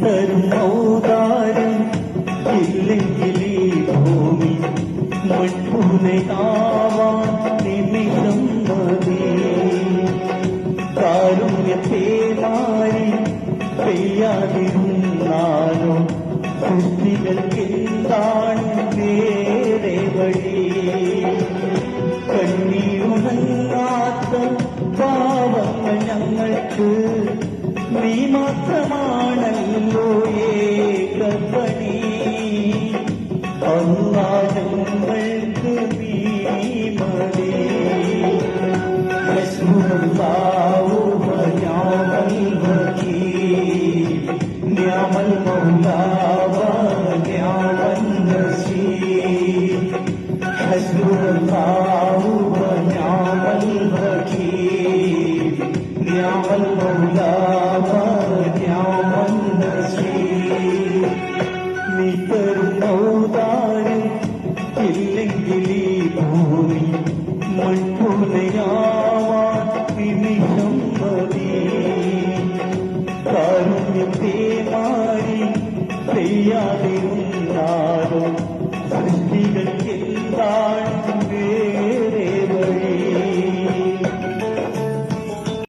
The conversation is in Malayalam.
തരും ഔദാരം ഇല്ലെങ്കിൽ ഈ ഭൂമി മൺപുനയാവാൻ നിമിഷം മതി കാരുണ്യത്തെ മാറി പെയ്യാതിരുന്നാലോ സൃഷ്ടികൾക്കെന്താണ് വേറെ വഴി? കണ്ണീരുണങ്ങാത്ത പാവങ്ങൾ ഞങ്ങൾക്ക് നീ മാത്രമാണല്ലോ ഏകപണി അന്നാ ഞങ്ങൾക്ക് നീ മതി حسبنا الله ونعم الوكيل نعم المولى ونعم النصير حسبنا الله ونعم الوكيل نعم المولى മൺപുനയാവാൻ നിമിഷം മതി കാരുണ്യം തേമാരി ചെയ്യാതിരുന്നാലും സൃഷ്ടികൾ